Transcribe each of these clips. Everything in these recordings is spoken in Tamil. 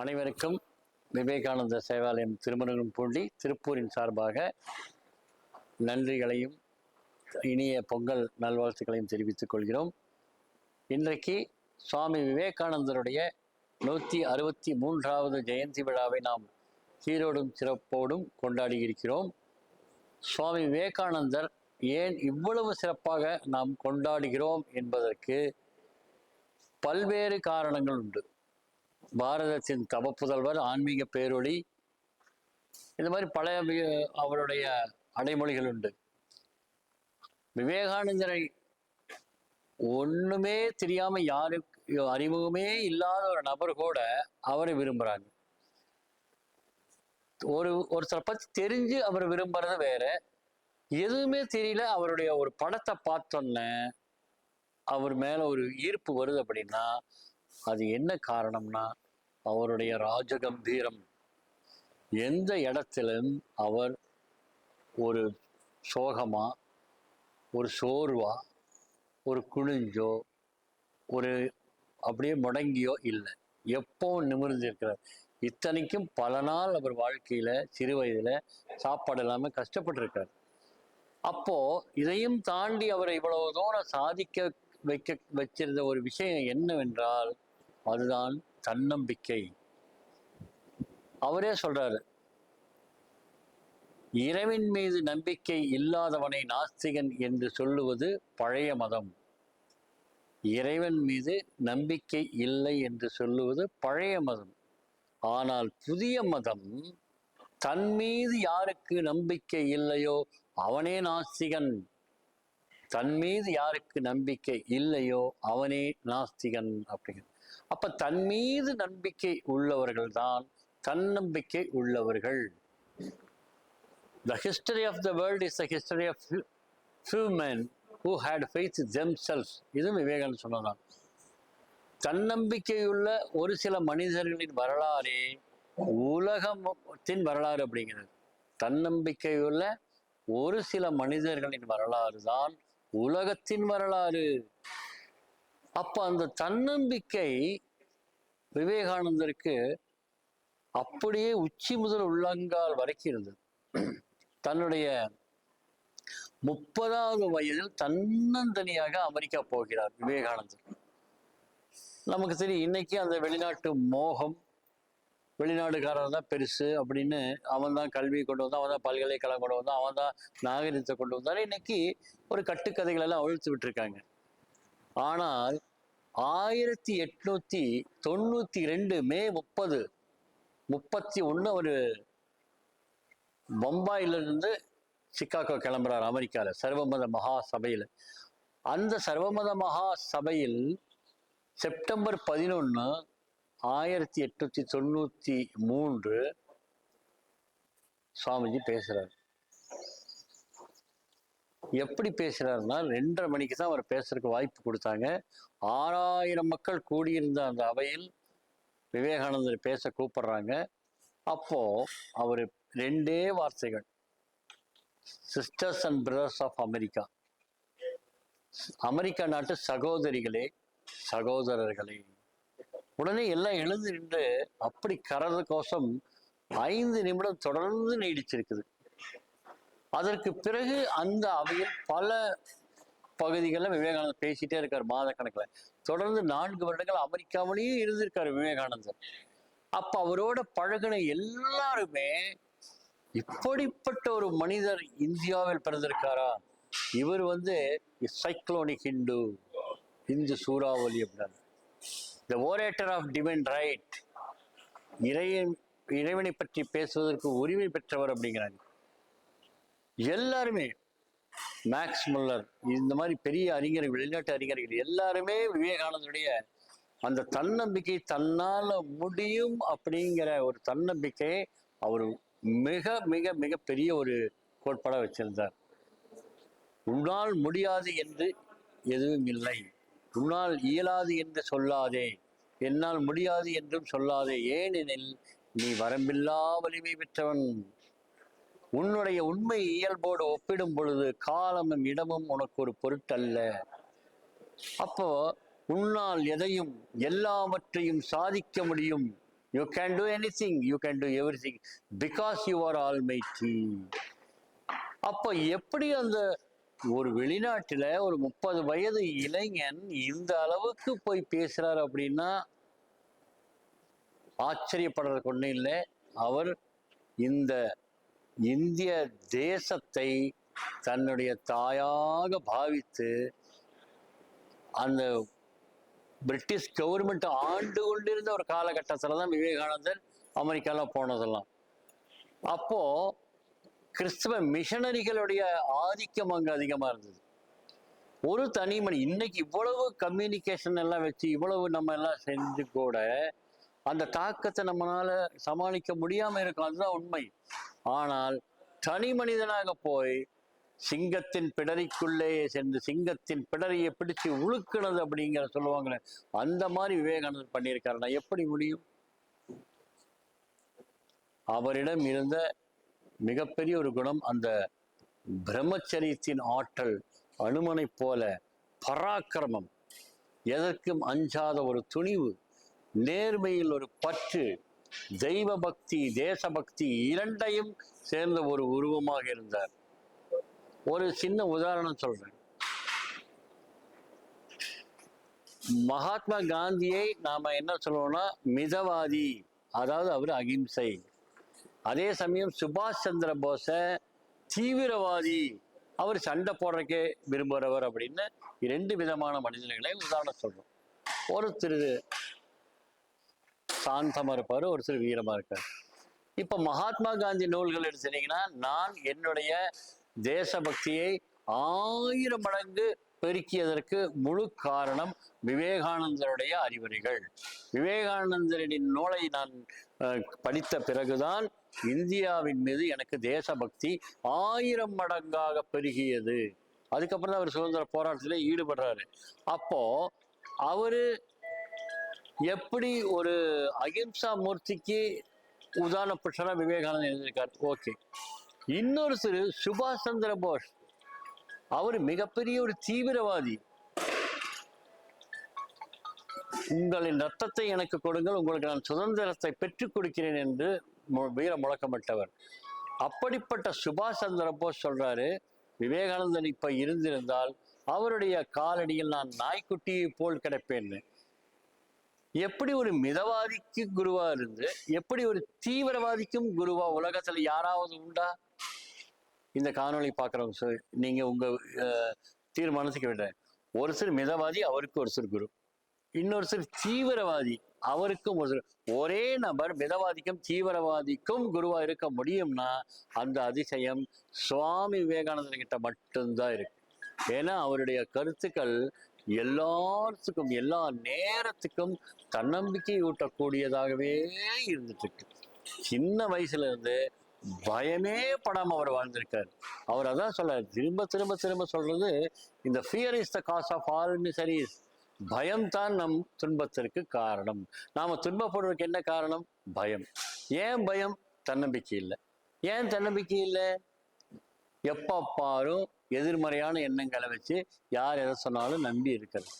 அனைவருக்கும் விவேகானந்த சேவாலயம் திருமணம் பூண்டி திருப்பூரின் சார்பாக நன்றிகளையும் இனிய பொங்கல் நல்வாழ்த்துக்களையும் தெரிவித்துக் கொள்கிறோம். இன்றைக்கு சுவாமி விவேகானந்தருடைய நூற்றி அறுபத்தி மூன்றாவது ஜெயந்தி விழாவை நாம் சீரோடும் சிறப்போடும் கொண்டாடி இருக்கிறோம். சுவாமி விவேகானந்தர் ஏன் இவ்வளவு சிறப்பாக நாம் கொண்டாடுகிறோம் என்பதற்கு பல்வேறு காரணங்கள் உண்டு. பாரதத்தின் தவப்புதல்வர் ஆன்மீக பேரொளி. இந்த மாதிரி பழைய அவருடைய அடைமொழிகள் உண்டு. விவேகானந்தரை ஒண்ணுமே தெரியாம யாருக்கு அறிமுகமே இல்லாத ஒரு நபர் கூட அவரை விரும்புறாங்க. ஒரு ஒருத்தரை பத்தி தெரிஞ்சு அவர் விரும்புறது வேற. எதுவுமே தெரியல அவருடைய ஒரு படத்தை பார்த்தோன்னே அவர் மேல ஒரு ஈர்ப்பு வருது அப்படின்னா அது என்ன காரணம்னா அவருடைய ராஜகம்பீரம். எந்த இடத்திலும் அவர் ஒரு சோகமா ஒரு சோர்வா ஒரு குனிஞ்சோ ஒரு அப்படியே முடங்கியோ இல்லை. எப்பவும் நிமிர்ந்து இருக்கிறார் இத்தனைக்கும் பல நாள் அவர் வாழ்க்கையில் சிறு வயதில் சாப்பாடு இல்லாமல் கஷ்டப்பட்டிருக்கார். அப்போது இதையும் தாண்டி அவரை இவ்வளவு தூரம் சாதிக்க வைக்க வச்சிருந்த ஒரு விஷயம் என்னவென்றால் அதுதான் தன்னம்பிக்கை. அவரே சொல்றாரு. இறைவன் மீது நம்பிக்கை இல்லாதவனை நாஸ்திகன் என்று சொல்லுவது பழைய மதம். இறைவன் மீது நம்பிக்கை இல்லை என்று சொல்லுவது பழைய மதம். ஆனால் புதிய மதம் தன் மீது யாருக்கு நம்பிக்கை இல்லையோ அவனே நாஸ்திகன். தன் மீது யாருக்கு நம்பிக்கை இல்லையோ அவனே நாஸ்திகன் அப்படிங்கிறது. அப்ப தன் மீது நம்பிக்கை உள்ளவர்கள் தான் தன்னம்பிக்கை உள்ளவர்கள். The history of the world is the history of few- who men faith them faith themselves. இதுவும் விவேகானந்தர் சொன்னதான் தன்னம்பிக்கையுள்ள ஒரு சில மனிதர்களின் வரலாறே உலகத்தின் வரலாறு அப்படிங்கிறது. தன்னம்பிக்கையுள்ள ஒரு சில மனிதர்களின் வரலாறு தான் உலகத்தின் வரலாறு. அப்ப அந்த தன்னம்பிக்கை விவேகானந்தருக்கு அப்படியே உச்சி முதல் உள்ளங்கால் வரைக்கும் இருந்தது. தன்னுடைய முப்பதாவது வயதில் தன்னந்தனியாக அமெரிக்கா போகிறார் விவேகானந்தர். நமக்கு தெரியும் இன்னைக்கு அந்த வெளிநாட்டு மோகம் வெளிநாடுக்காரர் தான் பெருசு அப்படின்னு அவன் தான் கல்வி கொண்டு வந்தான் அவன் தான் பல்கலைக்கழகம் கொண்டு வந்தான் அவன் தான் நாகரிகத்தை கொண்டு வந்தான். இன்னைக்கு ஒரு கட்டுக்கதைகளெல்லாம் அவிழ்த்து விட்டுருக்காங்க. ஆனால் ஆயிரத்தி எட்நூத்தி தொண்ணூத்தி ரெண்டு மே முப்பது முப்பத்தி ஒன்று ஒரு பம்பாயிலிருந்து சிக்காகோ கிளம்புறார் அமெரிக்காவில் சர்வமத மகா சபையில் அந்த சர்வமத மகா சபையில் செப்டம்பர் பதினொன்று ஆயிரத்தி எட்நூத்தி தொண்ணூத்தி மூன்று சுவாமிஜி பேசுறார். எப்படி பேசுகிறாருன்னா ரெண்டரை மணிக்கு தான் அவர் பேசுறதுக்கு வாய்ப்பு கொடுத்தாங்க. ஆறாயிரம் மக்கள் கூடியிருந்த அந்த அவையில் விவேகானந்தர் பேச கூப்பிடுறாங்க. அப்போ அவர் ரெண்டே வார்த்தைகள். Sisters and brothers of America America நாட்டு சகோதரிகளே சகோதரர்களே. உடனே எல்லாம் எழுந்து நின்று அப்படி கரது கோஷம் ஐந்து நிமிடம் தொடர்ந்து நீடிச்சிருக்குது. அதற்கு பிறகு அந்த அவையில் பல பகுதிகளில் விவேகானந்தர் பேசிட்டே இருக்கார் மாதக்கணக்கில். தொடர்ந்து நான்கு வருடங்கள் அமெரிக்காவிலேயே இருந்திருக்கார் விவேகானந்தர். அப்ப அவரோட பழகின எல்லாருமே இப்படிப்பட்ட ஒரு மனிதர் இந்தியாவில் பிறந்திருக்காரா? இவர் வந்து சைக்ளோனிக் ஹிந்து இந்து சூறாவளி அப்படின்னாரு. The orator of divine right இறைவன் இறைவனை பற்றி பேசுவதற்கு உரிமை பெற்றவர் அப்படிங்கிறாங்க எல்லாருமே மேக்ஸ் முல்லர் இந்த மாதிரி பெரிய அறிஞர்கள் வெளிநாட்டு அறிஞர்கள் எல்லாருமே விவேகானந்தருடைய அந்த தன்னம்பிக்கை தன்னால முடியும் அப்படிங்கிற ஒரு தன்னம்பிக்கையை அவர் மிக மிக மிக பெரிய ஒரு கோட்பாடாக வச்சிருந்தார். உன்னால் முடியாது என்று எதுவும் இல்லை. உன்னால் இயலாது என்று சொல்லாதே. என்னால் முடியாது என்றும் சொல்லாதே. ஏனெனில் நீ வரம்பில்லா வலிமை பெற்றவன். உன்னுடைய உண்மை இயல்போடு ஒப்பிடும் பொழுது காலமும் இடமும் உனக்கு ஒரு பொருட்டல்ல. அப்போ உன்னால் எதையும் எல்லாவற்றையும் சாதிக்க முடியும். You can do anything you can do everything because you are almighty அப்போ எப்படி அந்த ஒரு வெளிநாட்டில் ஒரு முப்பது வயது இளைஞன் இந்த அளவுக்கு போய் பேசுகிறார் அப்படின்னா ஆச்சரியப்படுறதுக்கு ஒன்றும் இல்லை. அவர் இந்த இந்திய தேசத்தை தன்னுடைய தாயாக பாவித்து அந்த பிரிட்டிஷ் கவர்மெண்ட் ஆண்டு கொண்டிருந்த ஒரு காலகட்டத்தில் தான் விவேகானந்தர் அமெரிக்காவில் போனதெல்லாம். அப்போ கிறிஸ்தவ மிஷனரிகளுடைய ஆதிக்கம் அங்கே அதிகமாக இருந்தது. ஒரு தனி மணி இன்னைக்கு இவ்வளவு கம்யூனிகேஷன் எல்லாம் வச்சு இவ்வளவு நம்ம எல்லாம் செஞ்சு கூட அந்த தாக்கத்தை நம்மளால் சமாளிக்க முடியாம இருக்கும் அதுதான் உண்மை. ஆனால் தனி மனிதனாக போய் சிங்கத்தின் பிடரிக்குள்ளே சென்று சிங்கத்தின் பிடரியை பிடிச்சு உழுக்கினது அப்படிங்கிற சொல்லுவாங்களே அந்த மாதிரி விவேகானந்தர் பண்ணியிருக்காருன்னா எப்படி முடியும்? அவரிடம் இருந்த மிகப்பெரிய ஒரு குணம் அந்த பிரம்மச்சரியத்தின் ஆற்றல் அனுமனை போல பராக்கிரமம் எதற்கும் அஞ்சாத ஒரு துணிவு நேர்மையில் ஒரு பற்று தெய்வ பக்தி தேசபக்தி இரண்டையும் சேர்ந்த ஒரு உருவமாக இருந்தார். ஒரு சின்ன உதாரணம் சொல்றேன். மகாத்மா காந்தியை நாம என்ன சொல்லுவோம்னா மிதவாதி அதாவது அவர் அகிம்சை. அதே சமயம் சுபாஷ் சந்திர போஸை தீவிரவாதி அவர் சண்டை போடுறக்கே விரும்புகிறவர் அப்படின்னு இரண்டு விதமான மனிதர்களை உதாரணம் சொல்றோம். ஒருத்தர் சாந்தமாக இருப்பார் ஒரு ஒருத்தர் வீரமா இருக்கார். இப்ப மகாத்மா காந்தி நூல்கள் எடுத்துட்டீங்கன்னா நான் என்னுடைய தேசபக்தியை ஆயிரம் மடங்கு பெருக்கியதற்கு முழு காரணம் விவேகானந்தருடைய அறிவுரைகள். விவேகானந்தரின் நூலை நான் அஹ், படித்த பிறகுதான் இந்தியாவின் மீது எனக்கு தேசபக்தி ஆயிரம் மடங்காக பெருகியது. அதுக்கப்புறம் தான் அவர் சுதந்திர போராட்டத்தில் ஈடுபடுறாரு. அப்போ அவரு எப்படி ஒரு அகிம்சா மூர்த்திக்கு உதாரண புருஷனா விவேகானந்தர் எழுதியிருக்கார்? ஓகே. சிறு சுபாஷ் சந்திர போஸ். அவர் மிகப்பெரிய ஒரு தீவிரவாதி. உங்களின் ரத்தத்தை எனக்கு கொடுங்கள் உங்களுக்கு நான் சுதந்திரத்தை பெற்றுக் கொடுக்கிறேன் என்று மு- வீர முழக்கமிட்டவர். அப்படிப்பட்ட சுபாஷ் சந்திர போஸ் சொல்றாரு விவேகானந்தன் இப்ப இருந்திருந்தால் அவருடைய காலடியில் நான் நாய்க்குட்டியை போல் கிடப்பேன்னு. எப்படி ஒரு மிதவாதிக்கு குருவா இருந்து எப்படி ஒரு தீவிரவாதிக்கும் குருவா உலகத்துல யாராவது உண்டா? இந்த காணொலி பார்க்குறவங்க சார் நீங்க உங்க அஹ், தீர்மானத்துக்கு விடுறேன். ஒரு சிறு மிதவாதி அவருக்கு ஒரு சிறு குரு. இன்னொரு சிறு தீவிரவாதி அவருக்கும் ஒரு ஒரே நபர் மிதவாதிக்கும் தீவிரவாதிக்கும் குருவா இருக்க முடியும்னா அந்த அதிசயம் சுவாமி விவேகானந்தர் கிட்ட மட்டும்தான் இருக்கு. ஏன்னா அவருடைய கருத்துக்கள் எல்லாத்துக்கும் எல்லா நேரத்துக்கும் தன்னம்பிக்கை ஊட்டக்கூடியதாகவே இருந்துட்டு இருக்கு சின்ன வயசுல இருந்து பயமே படாம அவர் வாழ்ந்திருக்காரு. அவர் அதான் சொல்ல திரும்ப திரும்ப திரும்ப சொல்றது இந்த fear is the cause of all miseries பயம் தான் நம் துன்பத்திற்கு காரணம். நாம துன்பப்படுறதுக்கு என்ன காரணம்? பயம். ஏன் பயம்? தன்னம்பிக்கை இல்லை. ஏன் தன்னம்பிக்கை இல்லை? எப்போ பாரும் எதிர்மறையான எண்ணங்களை வச்சு யார் எதை சொன்னாலும் நம்பி இருக்கிறது.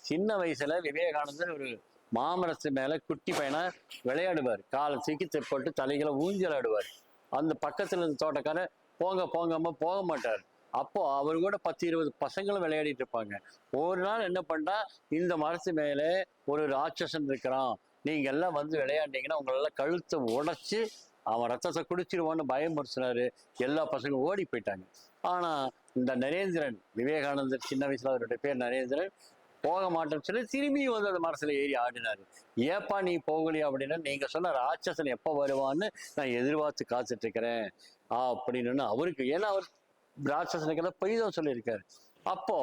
சின்ன வயசுல விவேகானந்தர் ஒரு மாமரத்து மேல குட்டி பையனா விளையாடுவார். காலை தூக்கி போட்டு தலைகளை ஊஞ்சலாடுவார். அந்த பக்கத்துல இருந்த தோட்டக்காரன் போங்க போங்காம போக மாட்டார். அப்போ அவர் கூட பத்து இருபது பசங்களும் விளையாடிட்டு இருப்பாங்க. ஒரு நாள் என்ன பண்ணா இந்த மரத்து மேல ஒரு ராட்சசன் இருக்கிறான். நீங்க எல்லாம் வந்து விளையாண்டீங்கன்னா உங்களெல்லாம் கழுத்தை உடைச்சு அவன் ரத்தத்தை குடிச்சிருவான்னு பயமுறுத்தினாரு. எல்லா பசங்களும் ஓடி போயிட்டாங்க. ஆனா இந்த நரேந்திரன் விவேகானந்தர் சின்ன வயசுல அவருடைய பேர் நரேந்திரன் போக மாட்டேன்னு சொல்லி திரும்பி வந்து அந்த மரத்துல ஏறி ஆடினாரு. ஏப்பா நீ போகலையா அப்படின்னா நீங்க சொன்ன ராட்சசன் எப்ப வருவான்னு நான் எதிர்பார்த்து காத்துட்டு இருக்கிறேன் ஆ அப்படின்னு அவருக்கு ஏன்னா அவர் ராட்சசனுக்கெல்லாம் பெய்தம் சொல்லியிருக்காரு. அப்போ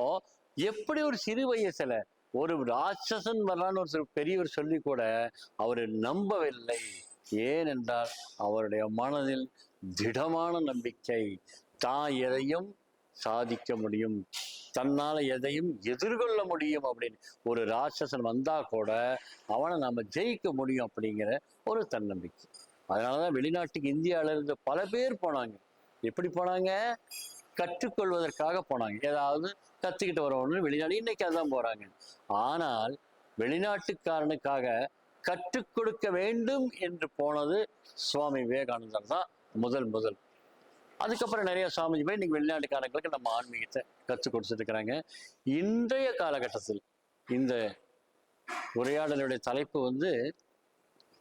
எப்படி ஒரு சிறு வயசுல ஒரு ராட்சசன் வரலான்னு ஒரு பெரியவர் சொல்லி கூட அவர் நம்பவில்லை. ஏனென்றால் அவருடைய மனதில் திடமான நம்பிக்கை தான் எதையும் சாதிக்க முடியும். தன்னால் எதையும் எதிர்கொள்ள முடியும் அப்படின்னு ஒரு ராட்சசன் வந்தால் கூட அவனை நம்ம ஜெயிக்க முடியும் அப்படிங்கிற ஒரு தன்னம்பிக்கை. அதனாலதான் வெளிநாட்டுக்கு இந்தியால இருந்து பல பேர் போனாங்க. எப்படி போனாங்க? கற்றுக்கொள்வதற்காக போனாங்க. ஏதாவது கற்றுக்கிட்டு வரணும்னு வெளிநாடு இன்னைக்கு அதான் போகிறாங்க ஆனால் வெளிநாட்டுக்காரனுக்காக கற்றுக் கொடுக்க வேண்டும் என்று போனது சுவாமி விவேகானந்தர் தான் முதல் முதல். அதுக்கப்புறம் நிறைய சாமி போய் இன்னைக்கு வெளிநாட்டுக்காரங்களுக்கு நம்ம ஆன்மீகத்தை கற்றுக் கொடுத்துட்டு இருக்கிறாங்க இன்றைய காலகட்டத்தில் இந்த உரையாடலுடைய தலைப்பு வந்து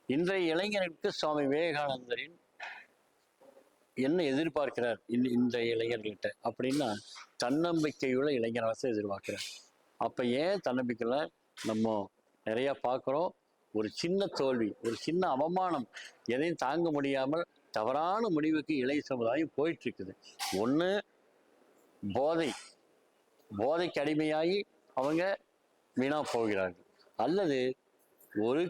இன்றைய இளைஞருக்கு சுவாமி விவேகானந்தரின் என்ன எதிர்பார்க்கிறார் இந்த இந்த இளைஞர்கள்ட்ட அப்படின்னா தன்னம்பிக்கையுள்ள இளைஞராக எதிர்பார்க்கிறார். அப்ப ஏன் தன்னம்பிக்கையில நம்ம நிறைய பார்க்குறோம்? ஒரு சின்ன தோல்வி ஒரு சின்ன அவமானம் எதையும் தாங்க முடியாமல் தவறான முடிவுக்கு இளைய சமுதாயம் போயிட்டு இருக்குது ஒன்று போதை. போதைக்கு அடிமையாகி அவங்க வீணா போகிறார்கள். அல்லது ஒரு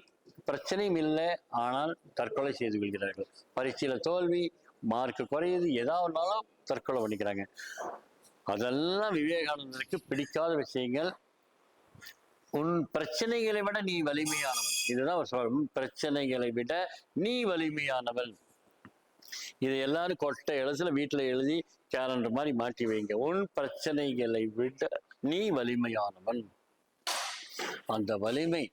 பிரச்சனையும் இல்லை ஆனால் தற்கொலை செய்து கொள்கிறார்கள். பரீட்சையில தோல்வி மார்க் குறையுது ஏதாவதுனாலும் தற்கொலை பண்ணிக்கிறாங்க. அதெல்லாம் விவேகானந்தருக்கு பிடிக்காத விஷயங்கள். உன் பிரச்சனைகளை விட நீ வலிமையானவன். இதுதான் அவர் சொல்ற பிரச்சனைகளை விட நீ வலிமையானவன். இது எல்லாரும் கொட்டை எழுத்துல வீட்டுல எழுதி கேலண்டர் மாதிரி மாட்டி வைங்க. உன் பிரச்சனைகளை விட நீ வலிமையானவன். அந்த வலிமை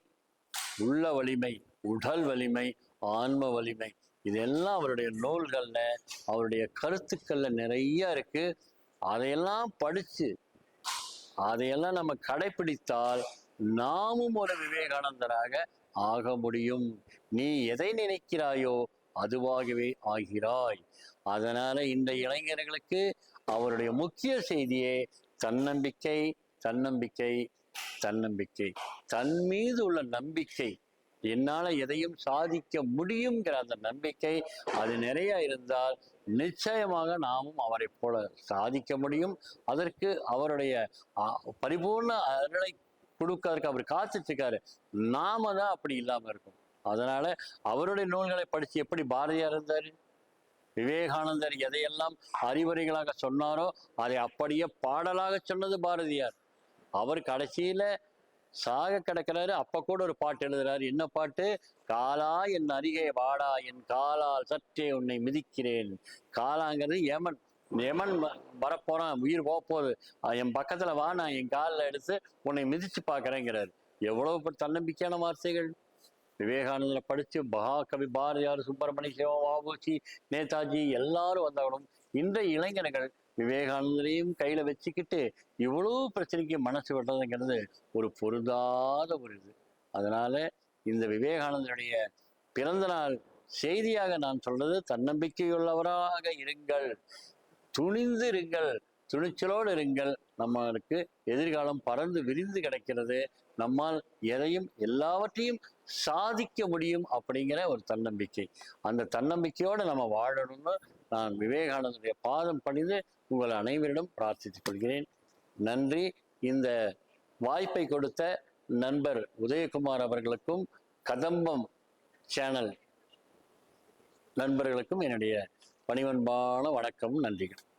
உள்ள வலிமை உடல் வலிமை ஆன்ம வலிமை இதெல்லாம் அவருடைய நூல்கள்ல அவருடைய கருத்துக்கள்ல நிறைய இருக்கு. அதையெல்லாம் படிச்சு அதையெல்லாம் நம்ம கடைபிடித்தால் நாமும் ஒரு விவேகானந்தராக ஆக முடியும். நீ எதை நினைக்கிறாயோ அதுவாகவே ஆகிறாய். அதனால இந்த இளைஞர்களுக்கு அவருடைய முக்கிய செய்தியே தன்னம்பிக்கை தன்னம்பிக்கை தன்னம்பிக்கை. தன் மீது உள்ள நம்பிக்கை. என்னால் எதையும் சாதிக்க முடியுங்கிற அந்த நம்பிக்கை அது நிறைய இருந்தால் நிச்சயமாக நாமும் அவரை போல சாதிக்க முடியும். அதற்கு அவருடைய பரிபூர்ண அருளை கொடுக்கறதுக்கு அவர் காத்துட்டு இருக்காரு நாம தான் அப்படி இல்லாம இருக்கும். அதனால அவருடைய நூல்களை படிச்சு எப்படி பாரதியார் இருந்தாரு? விவேகானந்தர் எதையெல்லாம் அறிவுரைகளாக சொன்னாரோ அதை அப்படியே பாடலாக சொன்னது பாரதியார். அவர் கடைசியில சாக கிடக்கிறாரு. அப்ப கூட ஒரு பாட்டு எழுதுறாரு. என்ன பாட்டு? காலா என் அருகே வாடா என் காலால் சற்றே உன்னை மிதிக்கிறேன். காலாங்கிறது ஏமன் யமன் வரப்போறான் உயிர் போக போகுது என் பக்கத்துல வா நான் என் காலில் எடுத்து உன்னை மிதிச்சு பார்க்கறேங்கிறாரு. எவ்வளவு தன்னம்பிக்கையான வார்த்தைகள். விவேகானந்தரை படிச்சு மகாகவி பாரதியார் சுப்பிரமணிய சிவா வாபூசி நேதாஜி எல்லாரும் வந்தவங்களும் இன்றைய இளைஞர்கள் விவேகானந்தரையும் கையில வச்சுக்கிட்டு இவ்வளோ பிரச்சனைக்கு மனசு விடுறதுங்கிறது ஒரு பொருந்தாத ஒரு இது. அதனால இந்த விவேகானந்தருடைய பிறந்த நாள் செய்தியாக நான் சொல்றது தன்னம்பிக்கையுள்ளவராக இருங்கள். துணிந்து இருங்கள் துணிச்சலோடு இருங்கள் நம்மளுக்கு எதிர்காலம் பறந்து விரிந்து கிடைக்கிறது. நம்மால் எதையும் எல்லாவற்றையும் சாதிக்க முடியும் அப்படிங்கிற ஒரு தன்னம்பிக்கை. அந்த தன்னம்பிக்கையோடு நம்ம வாழணும்னு நான் விவேகானந்தருடைய பாதம் பணிந்து உங்கள் அனைவரிடம் பிரார்த்தித்துக் கொள்கிறேன். நன்றி. இந்த வாய்ப்பை கொடுத்த நண்பர் உதயகுமார் அவர்களுக்கும் கதம்பம் சேனல் நண்பர்களுக்கும் என்னுடைய பணிவன்பான வணக்கம் நன்றிகள்.